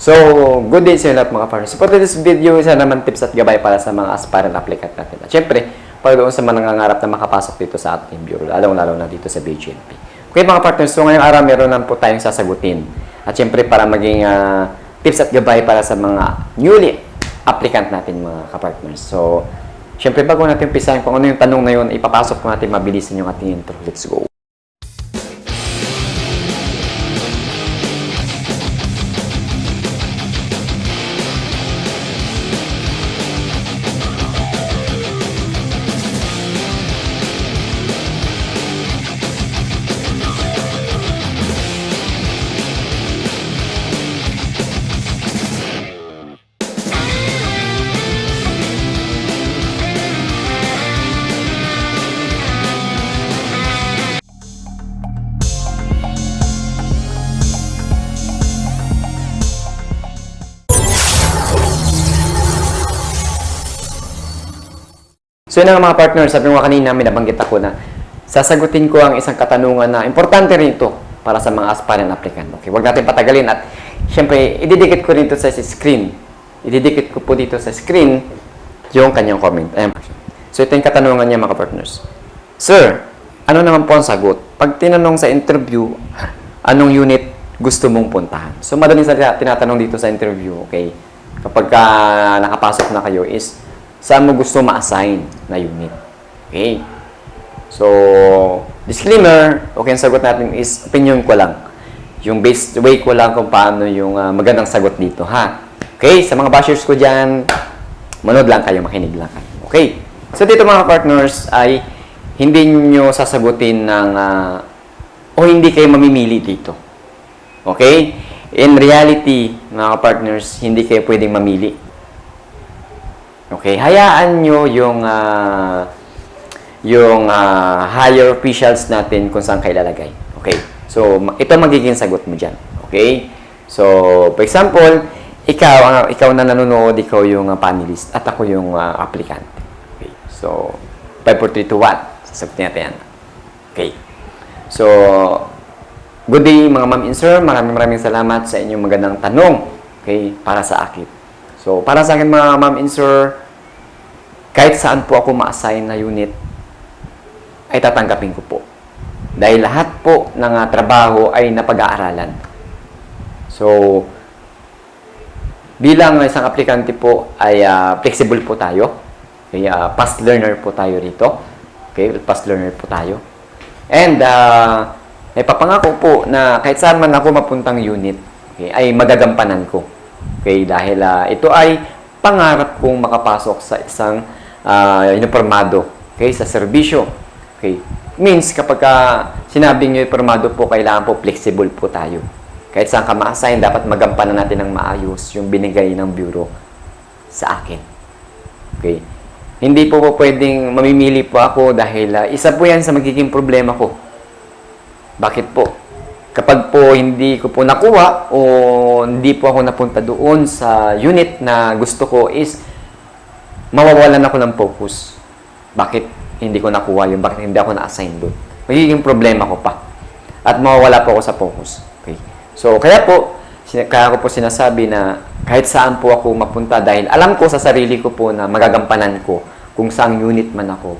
So, good day sa inyo lahat mga partners. For this video, isa naman tips at gabay para sa mga aspirant applicant natin. At syempre, para doon sa mga nangangarap na makapasok dito sa ating bureau, lalong-lalo na dito sa BGNP. Okay mga partners, so ngayong araw meron lang po tayong sasagutin. At syempre, para maging ah, tips at gabay para sa mga newly applicant natin mga kapartners. So, syempre bago natin umpisahan kung ano yung tanong na yun, ipapasok po natin mabilisan yung ating intro. Let's go. So yun nga mga partners, sabi nga kanina, may nabanggit ako na sasagutin ko ang isang katanungan na importante rin ito para sa mga aspirant applicant. Okay, huwag natin patagalin at syempre, ididikit ko rin ito sa screen. Ididikit ko po dito sa screen yung kanyang comment. Ayan. So ito yung katanungan niya mga partners. Sir, ano naman po ang sagot? Pag tinanong sa interview, anong unit gusto mong puntahan? So madaling salita, tinatanong dito sa interview, okay? Kapag ka nakapasok na kayo is, saan mo gusto ma-assign na unit? Okay? So, disclaimer, okay ang sagot natin is opinion ko lang. Yung based way ko lang kung paano yung ah, magandang sagot dito, ha? Okay? Sa mga bashers ko dyan, manood lang kayo, makinig lang kayo. Okay? So, dito mga partners ay hindi nyo sasagutin ng ah, o hindi kayo mamimili dito. Okay? In reality, mga partners, hindi kayo pwedeng mamili. Okay, hayaan nyo yung ah, yung ah, higher officials natin kung saan kayo lalagay. Okay, so ito magiging sagot mo dyan. Okay, so for example, ikaw, ang ikaw na nanonood, ikaw yung ah, panelist at ako yung ah, applicant. Okay, so 5, 4, 3, 2, 1. Sasagutin natin yan. Okay, so good day mga ma'am and sir. Maraming maraming salamat sa inyong magandang tanong. Okay, para sa akin. So, para sa akin mga ma'am and sir, kahit saan po ako ma-assign na unit, ay tatanggapin ko po. Dahil lahat po ng ah, trabaho ay napag-aaralan. So, bilang isang aplikante po ay ah, flexible po tayo. Okay, ah, fast learner po tayo rito. Okay, fast learner po tayo. And uh, may papangako po na kahit saan man ako mapuntang unit, okay, ay magagampanan ko. Okay, dahil ah, ito ay pangarap kong makapasok sa isang uh, uniformado, okay, sa serbisyo. Okay. Means kapag ka sinabing uniformado po, kailangan po flexible po tayo. Kahit saan ka ma-assign, dapat magampanan natin ng maayos yung binigay ng bureau sa akin. Okay. Hindi po po pwedeng mamimili po ako dahil ah, isa po yan sa magiging problema ko. Bakit po? Kapag po hindi ko po nakuha o hindi po ako napunta doon sa unit na gusto ko is mawawalan ako ng focus. Bakit hindi ko nakuha yun? Bakit hindi ako na-assign doon? Magiging problema ko pa. At mawawala po ako sa focus. Okay. So, kaya po, kaya ko po sinasabi na kahit saan po ako mapunta dahil alam ko sa sarili ko po na magagampanan ko kung saang unit man ako.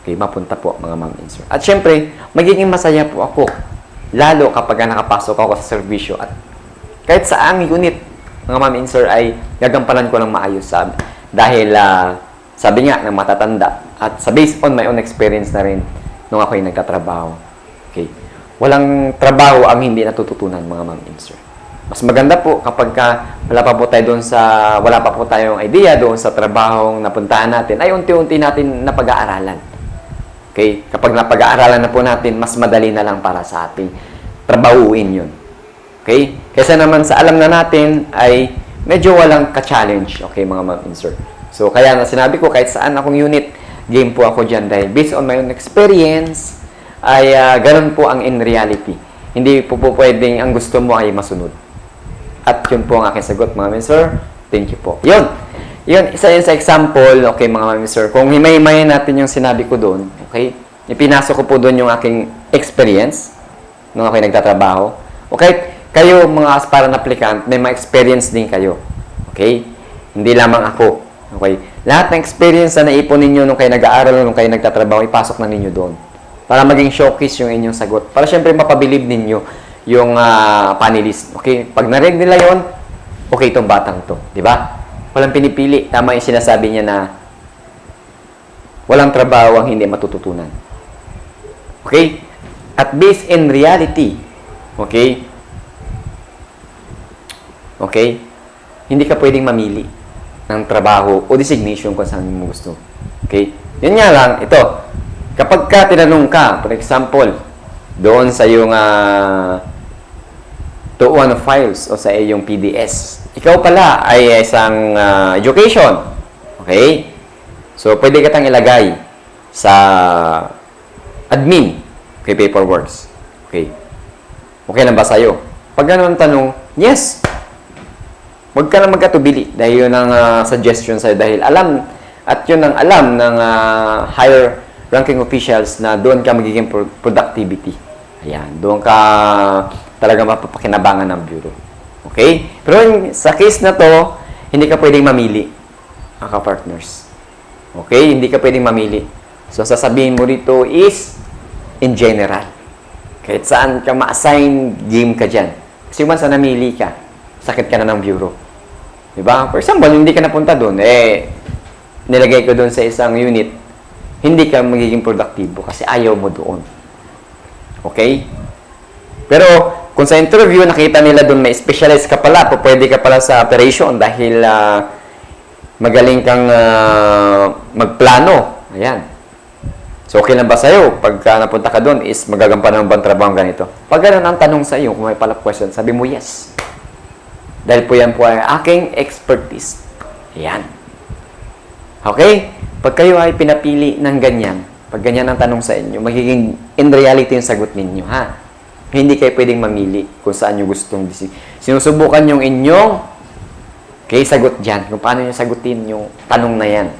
Okay, mapunta po mga ma'am sir. At syempre, magiging masaya po ako. Lalo kapag nakapasok ako sa serbisyo at kahit saang unit, mga ma'am and sir, ay gagampanan ko ng maayos sa dahil ah, sabi nga ng matatanda at sa based on my own experience na rin nung ako ay nagtatrabaho. Okay. Walang trabaho ang hindi natututunan mga ma'am and sir. Mas maganda po kapag ka wala pa po tayo doon sa wala pa po tayong idea doon sa trabahong napuntahan natin ay unti-unti natin napag-aaralan. Okay? Kapag napag-aaralan na po natin, mas madali na lang para sa ating trabahuin yun. Okay? Kaysa naman sa alam na natin ay medyo walang ka-challenge. Okay, mga ma'am sir. So, kaya na sinabi ko, kahit saan akong unit, game po ako dyan dahil based on my own experience, ay ah, ganun po ang in reality. Hindi po po pwedeng ang gusto mo ay masunod. At yun po ang aking sagot, mga ma'am sir. Thank you po. Yun. Yun, isa yun sa example, okay mga ma'am sir. Kung himay-himayin natin yung sinabi ko doon, okay, ipinasok ko po doon yung aking experience nung ako'y nagtatrabaho. O kahit kayo mga aspirant applicant, may mga experience din kayo. Okay? Hindi lamang ako. Okay? Lahat ng experience na naipon ninyo nung kayo nag-aaral, nung kayo nagtatrabaho, ipasok na ninyo doon. Para maging showcase yung inyong sagot. Para syempre mapabilib ninyo yung ah, panelist. Okay? Pag narinig nila yon, okay itong batang to. Di ba? Walang pinipili. Tama yung sinasabi niya na walang trabaho ang hindi matututunan. Okay? At based in reality, okay? Okay? Hindi ka pwedeng mamili ng trabaho o designation kung saan mo gusto. Okay? Yun nga lang, ito. Kapag ka tinanong ka, for example, doon sa yung uh, to one of files o sa iyong PDS, ikaw pala ay isang ah, education. Okay? So, pwede ka tang ilagay sa admin. Okay, paperworks. Okay. Okay lang ba sa'yo? Pag ganun ang tanong, yes. Huwag ka na magkatubili dahil yun ang ah, suggestion sa'yo dahil alam at yun ang alam ng ah, higher ranking officials na doon ka magiging pro- productivity. Ayan, doon ka talaga mapapakinabangan ng bureau. Okay? Pero sa case na to, hindi ka pwedeng mamili, mga partners Okay? Hindi ka pwedeng mamili. So, sasabihin mo dito is in general. Kahit saan ka ma-assign, game ka dyan. Kasi once na namili ka, sakit ka na ng bureau. Diba? For example, hindi ka napunta doon, eh, nilagay ko doon sa isang unit, hindi ka magiging produktibo kasi ayaw mo doon. Okay? Pero, kung sa interview, nakita nila doon may specialize ka pala, pwede ka pala sa operation dahil ah, magaling kang ah, magplano. Ayan. So, okay lang ba sa'yo? Pagka napunta ka doon, is magagampanan mo ba ang trabaho ganito? Pag ganun ang tanong sa iyo, kung may pala question, sabi mo yes. Dahil po yan po ay aking expertise. Ayan. Okay? Pag kayo ay pinapili ng ganyan, pag ganyan ang tanong sa inyo, magiging in reality yung sagot ninyo, ha? Hindi kayo pwedeng mamili kung saan nyo gustong disi. Sinusubukan yung inyong Okay, sagot dyan. Kung paano nyo sagutin yung tanong na yan.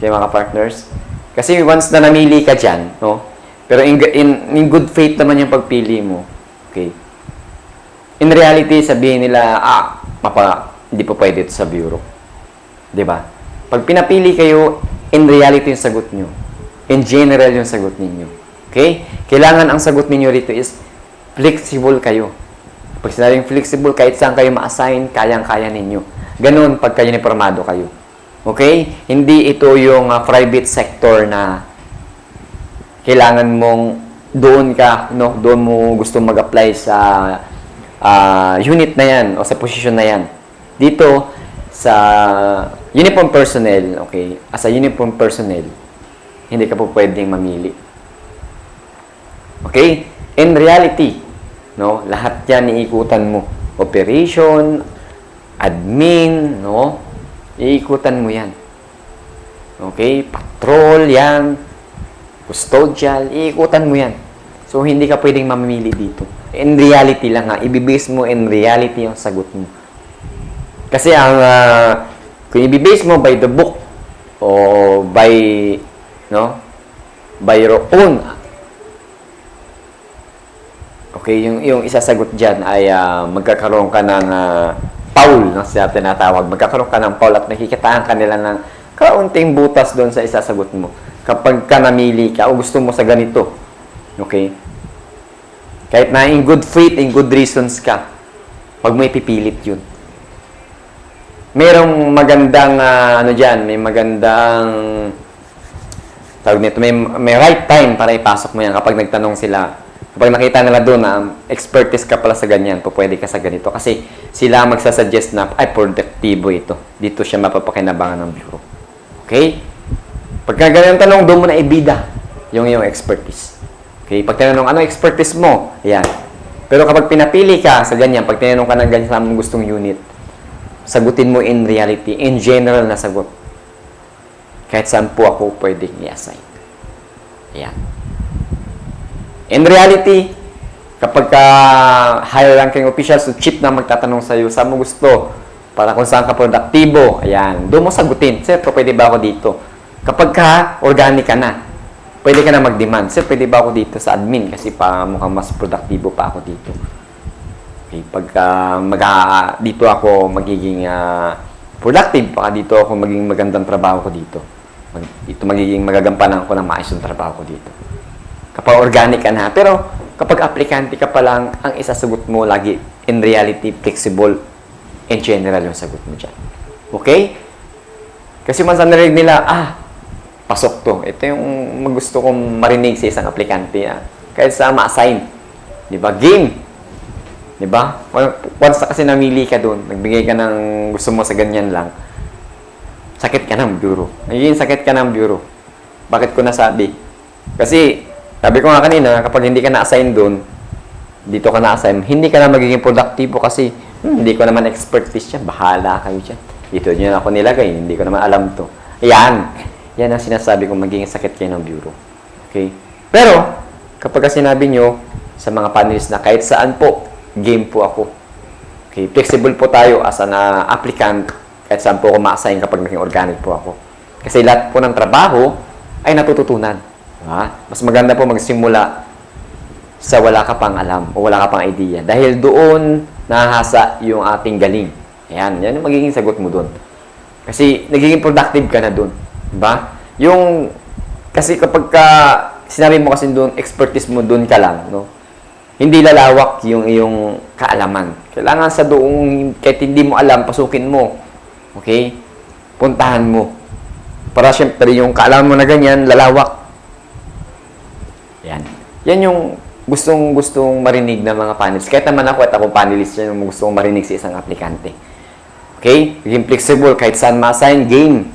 Okay, mga partners? Kasi once na namili ka dyan, no? Pero in, in, in good faith naman yung pagpili mo. Okay. In reality, sabihin nila, ah, mapa, hindi pa pwede ito sa bureau. ba? Pag pinapili kayo, in reality yung sagot nyo. In general yung sagot ninyo. Okay? Kailangan ang sagot ninyo rito is flexible kayo. Pag sinabing flexible, kahit saan kayo ma-assign, kayang-kaya ninyo. Ganun pag kayo informado kayo. Okay? Hindi ito yung ah, private sector na kailangan mong doon ka, no, doon mo gusto mag-apply sa ah, unit na yan o sa position na yan. Dito sa uniform personnel, okay, as a uniform personnel, hindi ka po pwedeng mamili. Okay? In reality, no, lahat yan iikutan mo. Operation, admin, no? Iikutan mo yan. Okay? Patrol yan. Custodial. Iikutan mo yan. So, hindi ka pwedeng mamili dito. In reality lang ha. Ibibase mo in reality yung sagot mo. Kasi ang, ah, kung ibibase mo by the book, o by, no? By your own Okay, yung yung isasagot diyan ay ah, magkakaroon ka ng ah, Paul, no, siya tinatawag. Magkakaroon ka ng Paul at nakikitaan ka nila ng kaunting butas doon sa isasagot mo. Kapag ka namili ka o gusto mo sa ganito. Okay? Kahit na in good faith, in good reasons ka, wag mo ipipilit yun. Merong magandang, ah, ano dyan, may magandang, tawag nito, may, may right time para ipasok mo yan kapag nagtanong sila. Kapag nakita nila doon na expertise ka pala sa ganyan, po pwede ka sa ganito. Kasi sila magsasuggest na, ay, produktibo ito. Dito siya mapapakinabangan ng bureau. Okay? Pagka ganyan tanong, doon mo na ibida yung iyong expertise. Okay? Pag tinanong, ano expertise mo? Ayan. Pero kapag pinapili ka sa ganyan, pag tinanong ka ng ganyan sa mong gustong unit, sagutin mo in reality, in general na sagot. Kahit saan po ako pwedeng i-assign. Ayan. In reality, kapag ka higher ranking officials o chief na magtatanong sa iyo, saan mo gusto? Para kung saan ka produktibo, ayan, doon mo sagutin, sir, pwede ba ako dito? Kapag ka organic ka na, pwede ka na mag-demand, sir, pwede ba ako dito sa admin? Kasi pa mukhang mas produktibo pa ako dito. Okay, pagka mag dito ako magiging ah, productive, baka dito ako maging magandang trabaho ko dito. Mag, dito magiging magagampanan ko ng maayos yung trabaho ko dito. Kapag organic ka na, pero kapag aplikante ka pa lang, ang isasagot mo lagi, in reality, flexible, in general yung sagot mo dyan. Okay? Kasi man sa narinig nila, ah, pasok to. Ito yung gusto kong marinig sa isang aplikante. Ah. Kahit sa ma-assign. Di ba? Game. Di ba? Once na kasi namili ka doon, nagbigay ka ng gusto mo sa ganyan lang, sakit ka ng bureau. Nagiging sakit ka ng bureau. Bakit ko nasabi? Kasi, sabi ko nga kanina, kapag hindi ka na-assign doon, dito ka na-assign, hindi ka na magiging produktibo kasi hmm, hindi ko naman expertise yan. Bahala kayo dyan. Dito nyo ako nilagay. Hindi ko naman alam to. Yan. Yan ang sinasabi kong magiging sakit kayo ng bureau. Okay? Pero, kapag sinabi nyo sa mga panelists na kahit saan po, game po ako. Okay? Flexible po tayo as an uh, applicant kahit saan po ako ma-assign kapag naging organic po ako. Kasi lahat po ng trabaho ay natututunan. Diba? Mas maganda po magsimula sa wala ka pang alam o wala ka pang idea. Dahil doon nahasa yung ating galing. Ayan, yan yung magiging sagot mo doon. Kasi nagiging productive ka na doon. Diba? Yung, kasi kapag ka, sinabi mo kasi doon, expertise mo doon ka lang, no? Hindi lalawak yung iyong kaalaman. Kailangan sa doong, kahit hindi mo alam, pasukin mo. Okay? Puntahan mo. Para syempre yung kaalaman mo na ganyan, lalawak. Yan. Yung gustong gustong marinig ng mga panelists. Kahit naman ako at ako panelist yan yung gustong marinig sa isang aplikante. Okay? Maging flexible kahit saan ma-assign game.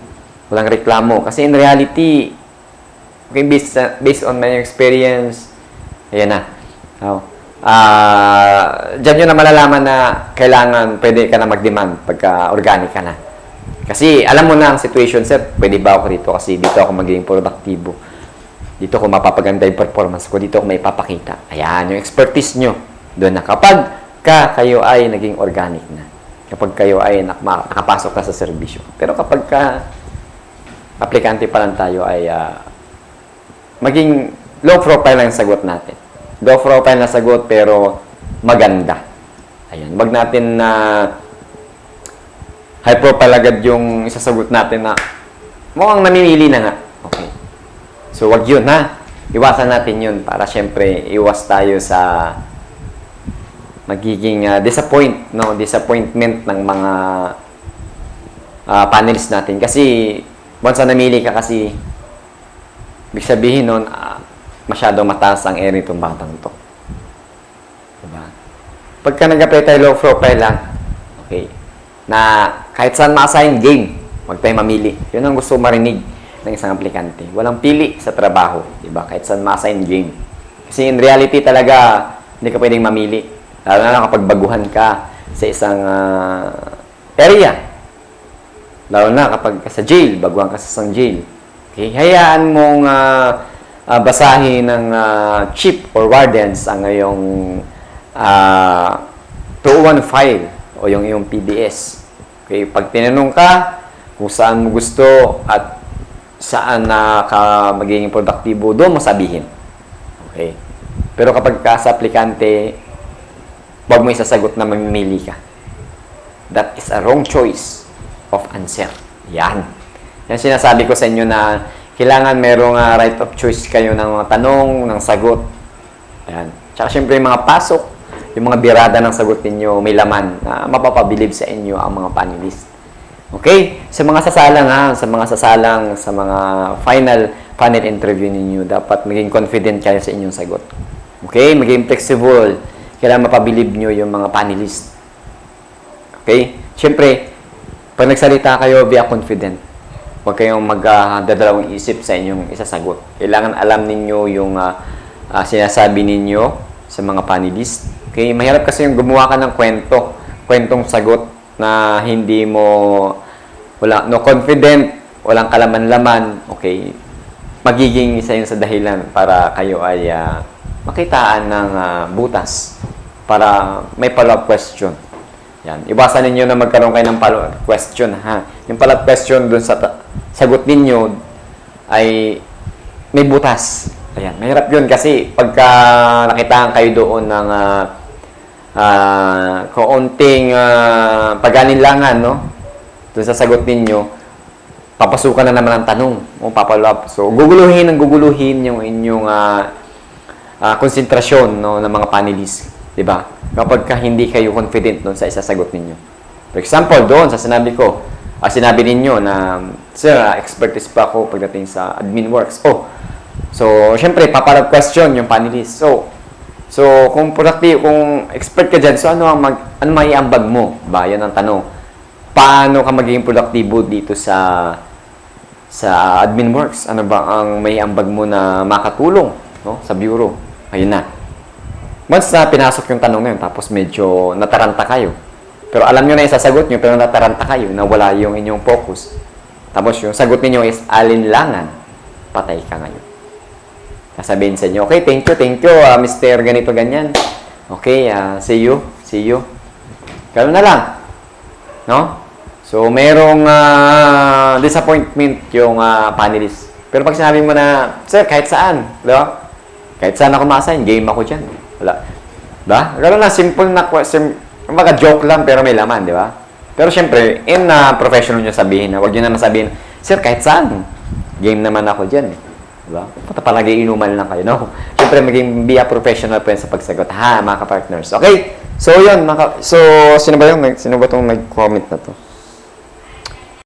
Walang reklamo. Kasi in reality, okay, based, sa- based on my experience, ayan na. Oh. Ah, diyan yun na malalaman na kailangan pwede ka na mag-demand pagka organic ka na. Kasi alam mo na ang situation, sir, pwede ba ako dito kasi dito ako magiging produktibo. Dito ko mapapaganda yung performance ko. Dito ko may papakita. Ayan, yung expertise nyo. Doon na kapag ka kayo ay naging organic na. Kapag kayo ay nakapasok na sa serbisyo. Pero kapag ka aplikante pa lang tayo ay ah, maging low profile lang sagot natin. Low profile na sagot pero maganda. Ayan, wag natin na high profile agad yung isasagot natin na mukhang namimili na nga. So, wag yun ha. Iwasan natin yun para syempre iwas tayo sa magiging ah, disappoint, no? Disappointment ng mga ah, panelists natin. Kasi, once na namili ka kasi, ibig sabihin nun, ah, masyado mataas ang ere itong batang to. Diba? Pagka nag-apply tayo low profile lang, okay, na kahit saan ma-assign game, huwag tayo mamili. Yun ang gusto marinig ng isang aplikante. Walang pili sa trabaho, di ba? Kahit saan ma-assign game. Kasi in reality talaga, hindi ka pwedeng mamili. Lalo na lang kapag baguhan ka sa isang ah, area. Lalo na kapag ka sa jail, baguhan ka sa isang jail. Okay? Hayaan mong ah, ah, basahin ng ah, chief or wardens ang iyong ah, 201 file o yung iyong PDS. Okay? Pag tinanong ka kung saan mo gusto at saan na ka magiging produktibo, doon mo sabihin. Okay? Pero kapag ka sa aplikante, wag mo isasagot na mamimili ka. That is a wrong choice of answer. Yan. Yan sinasabi ko sa inyo na kailangan merong ah, right of choice kayo ng mga tanong, ng sagot. Yan. Tsaka syempre yung mga pasok, yung mga birada ng sagot ninyo, may laman na mapapabilib sa inyo ang mga panelists. Okay? Sa mga sasalang ha, sa mga sasalang, sa mga final panel interview ninyo, dapat maging confident kayo sa inyong sagot. Okay? Maging flexible. Kailangan mapabilib nyo yung mga panelists. Okay? Siyempre, pag nagsalita kayo, be confident. Huwag kayong magdadalawang isip sa inyong isasagot. Kailangan alam ninyo yung ah, ah, sinasabi ninyo sa mga panelists. Okay? Mahirap kasi yung gumawa ka ng kwento. Kwentong sagot na hindi mo wala no confident, walang kalaman-laman, okay? Magiging isa yun sa dahilan para kayo ay ah, makitaan ng ah, butas para may follow-up question. Yan. Iwasan ninyo na magkaroon kayo ng follow-up question, ha? Yung follow-up question dun sa sagot ninyo ay may butas. Ayan. Mahirap yun kasi pagka nakitaan kayo doon ng ah, ah, kaunting ah, pag-alinlangan, no? Doon sa sagot ninyo, papasukan na naman ang tanong o papalap. So, guguluhin ang guguluhin yung inyong ah, ah, konsentrasyon no, ng mga panelists. Di ba? Kapag ka hindi kayo confident doon sa isasagot ninyo. For example, doon sa sinabi ko, ah, sinabi ninyo na, Sir, ah, expertise pa ako pagdating sa admin works. Oh, so, syempre, papalab question yung panelist. So, so kung productive, kung expert ka dyan, so ano ang mag, ano may ambag mo? Ba, yan ang tanong. Paano ka magiging produktibo dito sa sa admin works? Ano ba ang may ambag mo na makatulong no, sa bureau? Ayun na. Once na pinasok yung tanong na yun, tapos medyo nataranta kayo. Pero alam nyo na yung sasagot nyo, pero nataranta kayo, nawala yung inyong focus. Tapos yung sagot ninyo is alinlangan, patay ka ngayon. Sasabihin sa inyo, okay, thank you, thank you, ah, Mr. Ganito, ganyan. Okay, ah, see you, see you. Ganun na lang. No? So, merong ah, disappointment yung ah, panelist. Pero pag sinabi mo na, Sir, kahit saan, di ba? Kahit saan ako ma-assign, game ako dyan. Wala. Ba? Ganun lang, simple na question. Kumbaga joke lang, pero may laman, di ba? Pero syempre, in na professional nyo sabihin na, huwag nyo naman sabihin, Sir, kahit saan, game naman ako dyan. Eh. Di ba? Puta palagi inuman lang kayo, no? Syempre, maging be a professional yun sa pagsagot. Ha, mga ka-partners. Okay? So, yun. Mga ka- so, sino ba nag- sino ba itong nag-comment na to?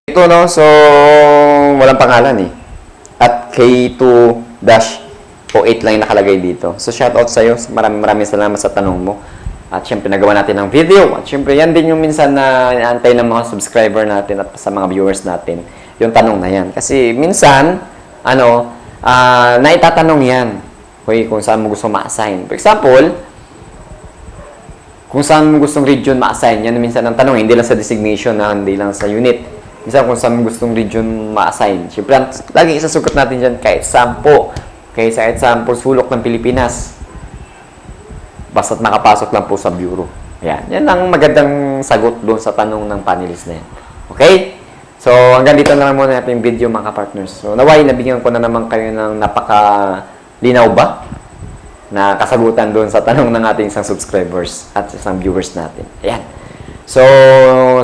Ito, no? So, walang pangalan eh. At K2-08 lang yung nakalagay dito. So, shoutout sa'yo. Maraming maraming salamat sa tanong mo. At syempre, nagawa natin ng video. At syempre, yan din yung minsan na inaantay ng mga subscriber natin at sa mga viewers natin. Yung tanong na yan. Kasi minsan, ano, ah naitatanong yan. Okay, kung saan mo gusto ma-assign. For example, kung saan mo gustong region ma-assign, yan minsan ang tanong, hindi lang sa designation, na hindi lang sa unit. Minsan kung saan mo gustong region ma-assign. Siyempre, laging isasugot natin dyan kahit sampo. Kahit sa kahit sampo sulok ng Pilipinas. Basta't nakapasok lang po sa bureau. Yan. Yan ang magandang sagot doon sa tanong ng panelist na yan. Okay? So, hanggang dito na lang muna natin yung video mga partners. So, naway, nabigyan ko na naman kayo ng napaka linaw ba? na kasagutan doon sa tanong ng ating isang subscribers at isang viewers natin. Ayan. So,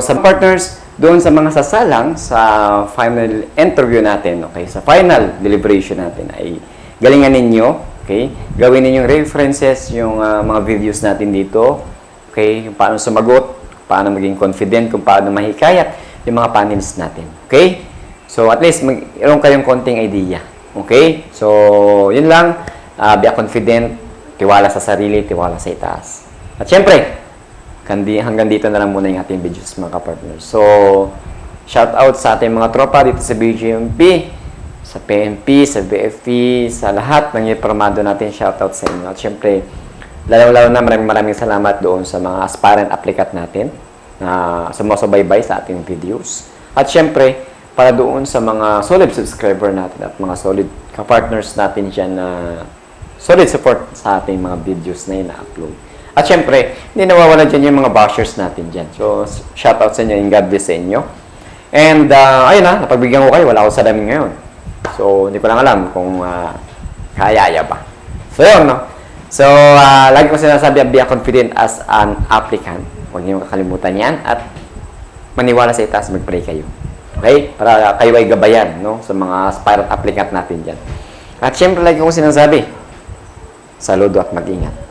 sa partners, doon sa mga sasalang sa final interview natin, okay, sa final deliberation natin ay galingan ninyo, okay, gawin ninyong references yung ah, mga videos natin dito, okay, yung paano sumagot, paano maging confident, kung paano mahikayat yung mga panels natin, okay? So, at least, mayroon kayong konting idea, okay? So, yun lang, Ah, be confident, tiwala sa sarili, tiwala sa itaas. At syempre, hanggang dito na lang muna yung ating videos mga partners. So, shout out sa ating mga tropa dito sa BGMP, sa PNP, sa BFP, sa lahat ng informado natin, shout out sa inyo. At syempre, lalo-lalo na maraming maraming salamat doon sa mga aspirant applicant natin na sumusubaybay sa ating videos. At syempre, para doon sa mga solid subscriber natin at mga solid ka-partners natin dyan na solid support sa ating mga videos na ina-upload. At syempre, hindi nawawala dyan yung mga bashers natin dyan. So, shout out sa inyo and God bless sa inyo. And, uh, ayun na, napagbigyan ko kayo. Wala ako sa dami ngayon. So, hindi ko lang alam kung uh, kaya-aya ba. So, yun, no? So, uh, lagi ko sinasabi, be confident as an applicant. Huwag niyo kakalimutan yan. At maniwala sa itaas, mag-pray kayo. Okay? Para kayo ay gabayan, no? Sa mga aspirant applicant natin dyan. At syempre, lagi ko sinasabi, saludo at mag-ingat.